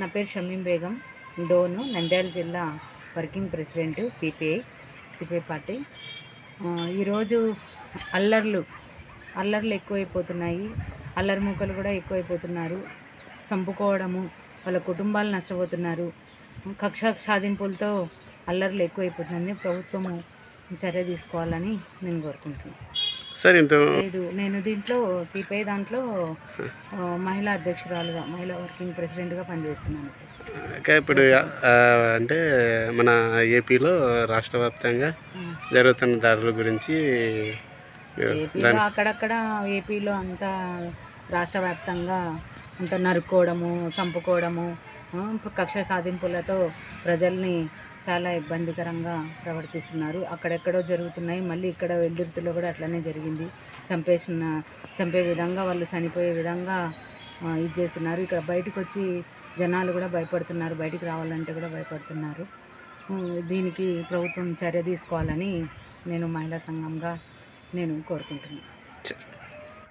నా పేరు షమీం బేగం డోను నంద్యాల జిల్లా working president CPI CPI party. ఈరోజు అల్లర్లు అల్లర్లు ఎక్కువైపోతున్నాయి అల్లరి మూకలు కూడా ఎక్కువైపోతున్నారు చంపుకోవడము వాళ్ళ కుటుంబాలు నష్టపోతున్నారు కక్ష సాధింపులతో అల్లర్లు ఎక్కువైపోతుందని ప్రభుత్వము చర్య తీసుకోవాలని నేను కోరుకుంటున్నాను. సార్ ఇంత లేదు నేను దీంట్లో సిపిఐ దాంట్లో మహిళా అధ్యక్షురాలుగా మహిళా వర్కింగ్ ప్రెసిడెంట్గా పనిచేస్తున్నాను. ఇప్పుడు అంటే మన ఏపీలో రాష్ట్ర వ్యాప్తంగా జరుగుతున్న దాడుల గురించి అక్కడక్కడ ఏపీలో అంతా రాష్ట్ర వ్యాప్తంగా అంత నరుక్కోవడము చంపుకోవడము కక్ష సాధింపులతో ప్రజల్ని చాలా ఇబ్బందికరంగా ప్రవర్తిస్తున్నారు. అక్కడెక్కడో జరుగుతున్నాయి. మళ్ళీ ఇక్కడ వెల్దుర్తిలో కూడా అట్లనే జరిగింది. చంపేసిన చంపే విధంగా వాళ్ళు చనిపోయే విధంగా ఇది చేస్తున్నారు. ఇక్కడ బయటకు వచ్చి జనాలు కూడా భయపడుతున్నారు. బయటికి రావాలంటే కూడా భయపడుతున్నారు. దీనికి ప్రభుత్వం చర్య తీసుకోవాలని నేను మహిళా సంఘంగా నేను కోరుకుంటున్నాను